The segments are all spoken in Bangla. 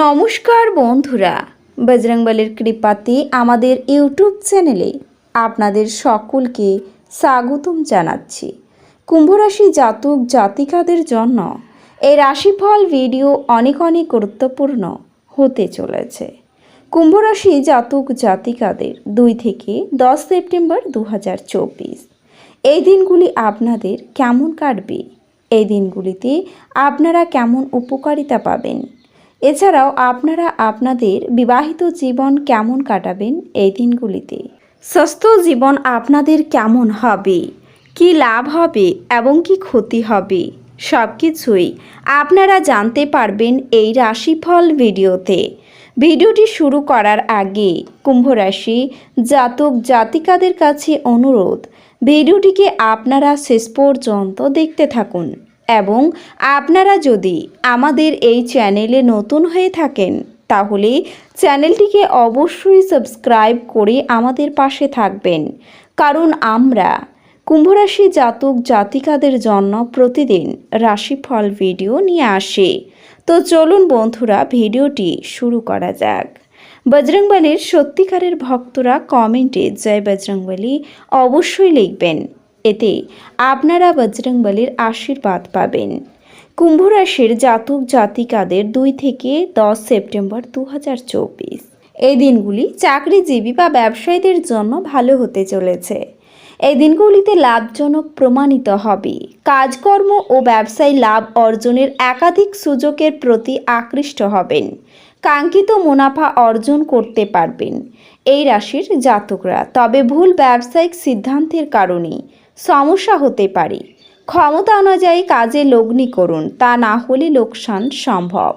নমস্কার বন্ধুরা বজরংবলীর কৃপাতে আমাদের ইউটিউব চ্যানেলে আপনাদের সকলকে স্বাগতম জানাচ্ছি। কুম্ভরাশি জাতক জাতিকাদের জন্য এই রাশিফল ভিডিও অনেক অনেক গুরুত্বপূর্ণ হতে চলেছে। কুম্ভরাশি জাতক জাতিকাদের দুই থেকে দশ সেপ্টেম্বর দু হাজার চব্বিশ। এই দিনগুলি আপনাদের কেমন কাটবে? এই দিনগুলিতে আপনারা কেমন উপকারিতা পাবেন? এছাড়াও আপনারা আপনাদের বিবাহিত জীবন কেমন কাটাবেন এই দিনগুলিতে? স্বাস্থ্য জীবন আপনাদের কেমন হবে? কি লাভ হবে এবং কি ক্ষতি হবে? সব কিছুই আপনারা জানতে পারবেন এই রাশিফল ভিডিওতে। ভিডিওটি শুরু করার আগে কুম্ভ রাশি জাতক জাতিকাদের কাছে অনুরোধ, ভিডিওটিকে আপনারা শেষ পর্যন্ত দেখতে থাকুন। এবং আপনারা যদি আমাদের এই চ্যানেলে নতুন হয়ে থাকেন, তাহলে চ্যানেলটিকে অবশ্যই সাবস্ক্রাইব করে আমাদের পাশে থাকবেন। কারণ আমরা কুম্ভরাশি জাতক জাতিকাদের জন্য প্রতিদিন রাশিফল ভিডিও নিয়ে আসে। তো চলুন বন্ধুরা, ভিডিওটি শুরু করা যাক। বজরংবলীর সত্যিকারের ভক্তরা কমেন্টে জয় বজরংবলী অবশ্যই লিখবেন। এতে আপনারা বজরংবলীর আশীর্বাদ পাবেন। কুম্ভ রাশির জাতক জাতিকাদের দুই থেকে দশ সেপ্টেম্বর দু হাজার চব্বিশ। এই দিনগুলি চাকরিজীবী বা ব্যবসায়ীদের জন্য ভালো হতে চলেছে। এই দিনগুলিতে লাভজনক প্রমাণিত হবে। কাজকর্ম ও ব্যবসায় লাভ অর্জনের একাধিক সুযোগের প্রতি আকৃষ্ট হবেন। কাঙ্ক্ষিত মুনাফা অর্জন করতে পারবেন। এই রাশির জাতকরা। তবে ভুল ব্যবসায়িক সিদ্ধান্তের কারণে সমস্যা হতে পারে। ক্ষমতা অনুযায়ী কাজে লগ্নি করুন, তা না হলে লোকসান সম্ভব।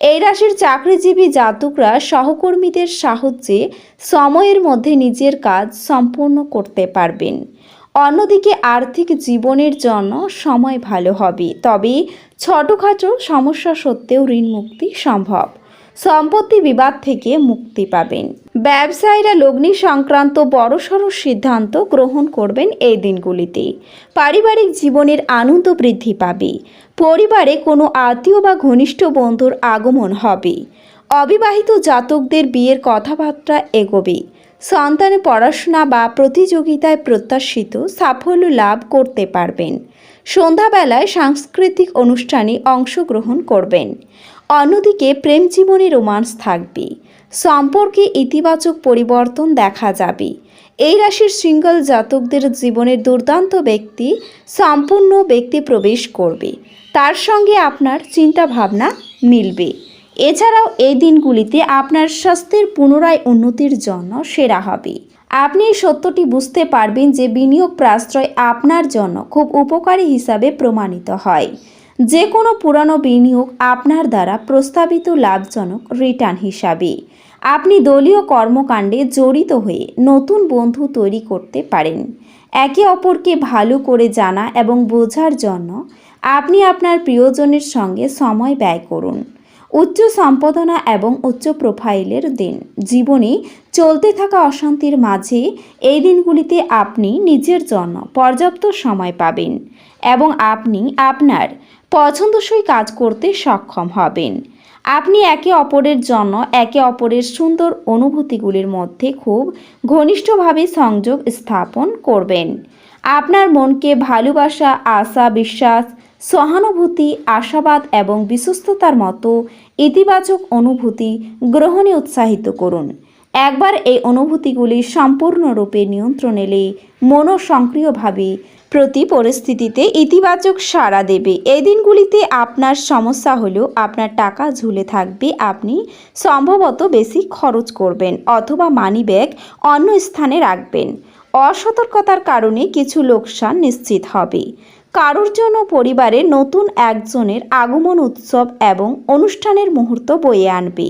এই রাশির চাকরিজীবী জাতকরা সহকর্মীদের সাহায্যে সময়ের মধ্যে নিজের কাজ সম্পূর্ণ করতে পারবেন। অন্যদিকে আর্থিক জীবনের জন্য সময় ভালো হবে, তবে ছোটোখাটো সমস্যা সত্ত্বেও ঋণ মুক্তি সম্ভব। সম্পত্তি বিবাদ থেকে মুক্তি পাবেন। ব্যবসায়ীরা লগ্নি সংক্রান্ত বড়সড় সিদ্ধান্ত গ্রহণ করবেন এই দিনগুলিতে। পারিবারিক জীবনের আনন্দ বৃদ্ধি পাবে। পরিবারে কোনো আত্মীয় বা ঘনিষ্ঠ বন্ধুর আগমন হবে। অবিবাহিত জাতকদের বিয়ের কথাবার্তা এগোবে। সন্তানের পড়াশোনা বা প্রতিযোগিতায় প্রত্যাশিত সাফল্য লাভ করতে পারবেন। সন্ধ্যাবেলায় সাংস্কৃতিক অনুষ্ঠানে অংশগ্রহণ করবেন। অন্যদিকে প্রেম জীবনে রোমান্স থাকবে সম্পর্কে ইতিবাচক পরিবর্তন দেখা যাবে। এই রাশির সিঙ্গল জাতকদের জীবনের দুর্দান্ত ব্যক্তি, সম্পূর্ণ ব্যক্তি প্রবেশ করবে। তার সঙ্গে আপনার চিন্তা ভাবনা মিলবে। এছাড়াও এই দিনগুলিতে আপনার স্বাস্থ্যের পুনরায় উন্নতির জন্য সেরা হবে। আপনি এই সত্যটি বুঝতে পারবেন যে বিনিয়োগ প্রাশ্রয় আপনার জন্য খুব উপকারী হিসাবে প্রমাণিত হয়। যে কোনো পুরানো বিনিয়োগ আপনার দ্বারা প্রস্তাবিত লাভজনক রিটার্ন হিসাবে। আপনি দলীয় কর্মকাণ্ডে জড়িত হয়ে নতুন বন্ধু তৈরি করতে পারেন। একে অপরকে ভালো করে জানা এবং বোঝার জন্য আপনি আপনার প্রিয়জনের সঙ্গে সময় ব্যয় করুন। উচ্চ সম্পাদনা এবং উচ্চ প্রোফাইলের দিন। জীবনে চলতে থাকা অশান্তির মাঝে এই দিনগুলিতে আপনি নিজের জন্য পর্যাপ্ত সময় পাবেন এবং আপনি আপনার পছন্দসই কাজ করতে সক্ষম হবেন। আপনি একে অপরের জন্য একে অপরের সুন্দর অনুভূতিগুলির মধ্যে খুব ঘনিষ্ঠভাবে সংযোগ স্থাপন করবেন। আপনার মনকে ভালোবাসা, আশা, বিশ্বাস, সহানুভূতি, আশাবাদ এবং বিশ্বস্ততার মতো ইতিবাচক অনুভূতি গ্রহণে উৎসাহিত করুন। একবার এই অনুভূতিগুলি সম্পূর্ণরূপে নিয়ন্ত্রণ এলে মনোসক্রিয়ভাবে প্রতি পরিস্থিতিতে ইতিবাচক সাড়া দেবে। এই দিনগুলিতে আপনার সমস্যা হলেও আপনার টাকা ঝুলে থাকবে। আপনি সম্ভবত বেশি খরচ করবেন অথবা মানি ব্যাগ অন্য স্থানে রাখবেন। অসতর্কতার কারণে কিছু লোকসান নিশ্চিত হবে। কারোর জন্য পরিবারে নতুন একজনের আগমন উৎসব এবং অনুষ্ঠানের মুহূর্ত বয়ে আনবে।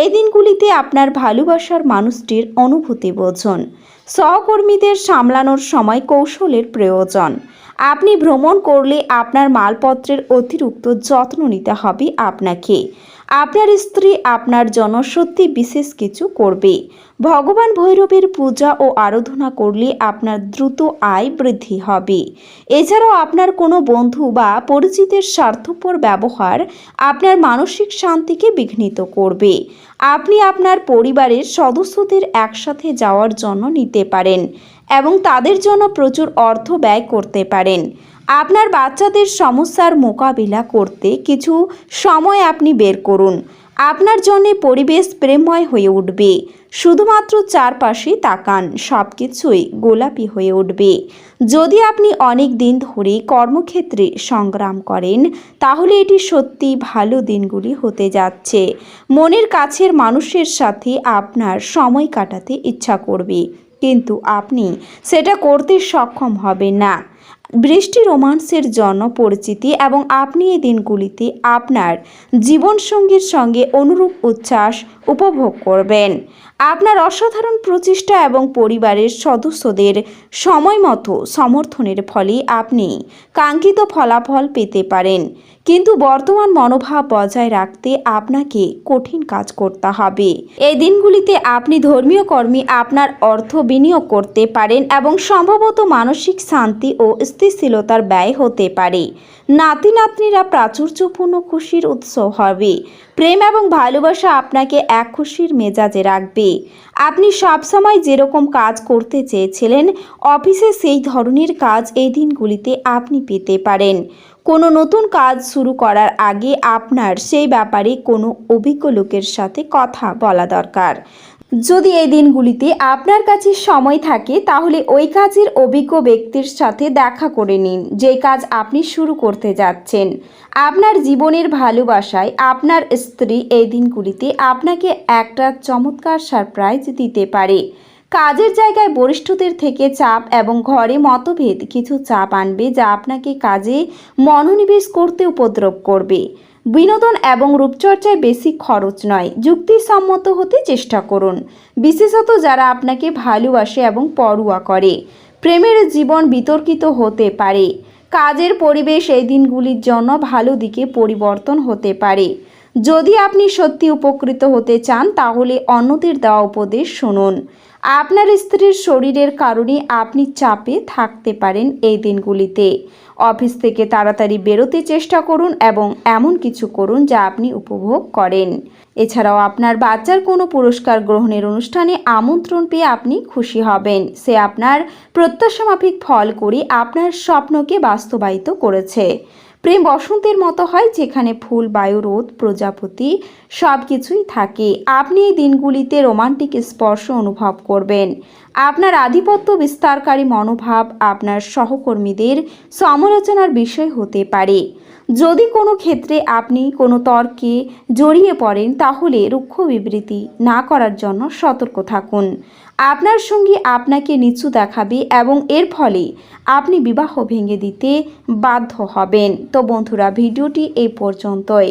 এই দিনগুলিতে আপনার ভালোবাসার মানুষটির অনুভূতি বোঝন। সহকর্মীদের সামলানোর সময় কৌশলের প্রয়োজন। আপনি ভ্রমণ করলে আপনার মালপত্রের অতিরিক্ত যত্ন নিতে হবে আপনাকে। আপনার স্ত্রী আপনার জন্য সত্যি বিশেষ কিছু করবে। ভগবান ভৈরবের পূজা ও আরাধনা করলে আপনার দ্রুত আয় বৃদ্ধি হবে। এছাড়াও আপনার কোনো বন্ধু বা পরিচিতের স্বার্থপর ব্যবহার আপনার মানসিক শান্তিকে বিঘ্নিত করবে। আপনি আপনার পরিবারের সদস্যদের একসাথে যাওয়ার জন্য নিতে পারেন এবং তাদের জন্য প্রচুর অর্থ ব্যয় করতে পারেন। আপনার বাচ্চাদের সমস্যার মোকাবিলা করতে কিছু সময় আপনি বের করুন। আপনার জন্য পরিবেশ প্রেমময় হয়ে উঠবে। শুধুমাত্র চারপাশে তাকান সব কিছুই গোলাপি হয়ে উঠবে। যদি আপনি অনেক দিন ধরে কর্মক্ষেত্রে সংগ্রাম করেন, তাহলে এটি সত্যি ভালো দিনগুলি হতে যাচ্ছে। মনের কাছের মানুষের সাথে আপনার সময় কাটাতে ইচ্ছা করবে। কিন্তু আপনি সেটা করতে সক্ষম হবেন না। বৃষ্টি রোমান্সের জন্য পরিচিতি এবং আপনি এই দিনগুলিতে আপনার জীবনসঙ্গীর সঙ্গে অনুরূপ উচ্ছ্বাস উপভোগ করবেন। আপনার অসাধারণ প্রচেষ্টা এবং পরিবারের সদস্যদের সময় মতো সমর্থনের ফলে আপনি কাঙ্ক্ষিত ফলাফল পেতে পারেন। কিন্তু বর্তমান মনোভাব বজায় রাখতে আপনাকে কঠিন কাজ করতে হবে। এই দিনগুলিতে আপনি ধর্মীয় কর্মে আপনার অর্থ বিনিয়োগ করতে পারেন এবং সম্ভবত মানসিক শান্তি ও স্থিতিশীলতার ব্যয় হতে পারে। নাতি নাতনিরা প্রাচুর্যপূর্ণ খুশির উৎস হবে। প্রেম এবং ভালোবাসা আপনাকে এক খুশির মেজাজে রাখবে। আপনি সবসময় যেরকম কাজ করতে চেয়েছিলেন, অফিসে সেই ধরনের কাজ এই দিনগুলিতে আপনি পেতে পারেন। কোনো নতুন কাজ শুরু করার আগে আপনার সেই ব্যাপারে কোনো অভিজ্ঞ লোকের সাথে কথা বলা দরকার। যদি এই দিনগুলিতে আপনার কাছে সময় থাকে, তাহলে ওই কাজের অভিজ্ঞ ব্যক্তির সাথে দেখা করে নিন যে কাজ আপনি শুরু করতে যাচ্ছেন। আপনার জীবনের ভালোবাসায় আপনার স্ত্রী এই দিনগুলিতে আপনাকে একটা চমৎকার সারপ্রাইজ দিতে পারে। কাজের জায়গায় বরিষ্ঠদের থেকে চাপ এবং ঘরে মতভেদ কিছু চাপ আনবে যা আপনাকে কাজে মনোনিবেশ করতে উপদ্রব করবে। বিনোদন এবং রূপচর্চায় বেশি খরচ নয়, যুক্তিসম্মত হতে চেষ্টা করুন। বিশেষত যারা আপনাকে ভালোবাসে এবং পড়ুয়া করে। প্রেমের জীবন বিতর্কিত হতে পারে। কাজের পরিবেশ এই দিনগুলির জন্য ভালো দিকে পরিবর্তন হতে পারে। যদি আপনি সত্যি উপকৃত হতে চান, তাহলে অন্যদের দেওয়া উপদেশ শুনুন। আপনার স্ত্রীর শরীরের কারণে আপনি চাপে থাকতে পারেন এই দিনগুলিতে। অফিস থেকে তাড়াতাড়ি বেরোতে চেষ্টা করুন এবং এমন কিছু করুন যা আপনি উপভোগ করেন। এছাড়াও আপনার বাচ্চার কোনো পুরস্কার গ্রহণের অনুষ্ঠানে আমন্ত্রণ পেয়ে আপনি খুশি হবেন। সে আপনার প্রত্যাশামাফিক ফল করে আপনার স্বপ্নকে বাস্তবায়িত করেছে। প্রেম বসন্তের মতো হয় যেখানে ফুল, বায়ু, রোদ, প্রজাপতি সব কিছুই থাকে। আপনি এই দিনগুলিতে রোমান্টিক স্পর্শ অনুভব করবেন। আপনার আধিপত্য বিস্তারকারী মনোভাব, আপনার সহকর্মীদের সমালোচনার বিষয় হতে পারে। যদি কোনো ক্ষেত্রে আপনি কোনো তর্কে জড়িয়ে পড়েন, তাহলে রুক্ষ বিবৃতি না করার জন্য সতর্ক থাকুন। আপনার সঙ্গে আপনাকে নিচু দেখাবে এবং এর ফলে আপনি বিবাহ ভেঙে দিতে বাধ্য হবেন। তো বন্ধুরা, ভিডিওটি এই পর্যন্তই।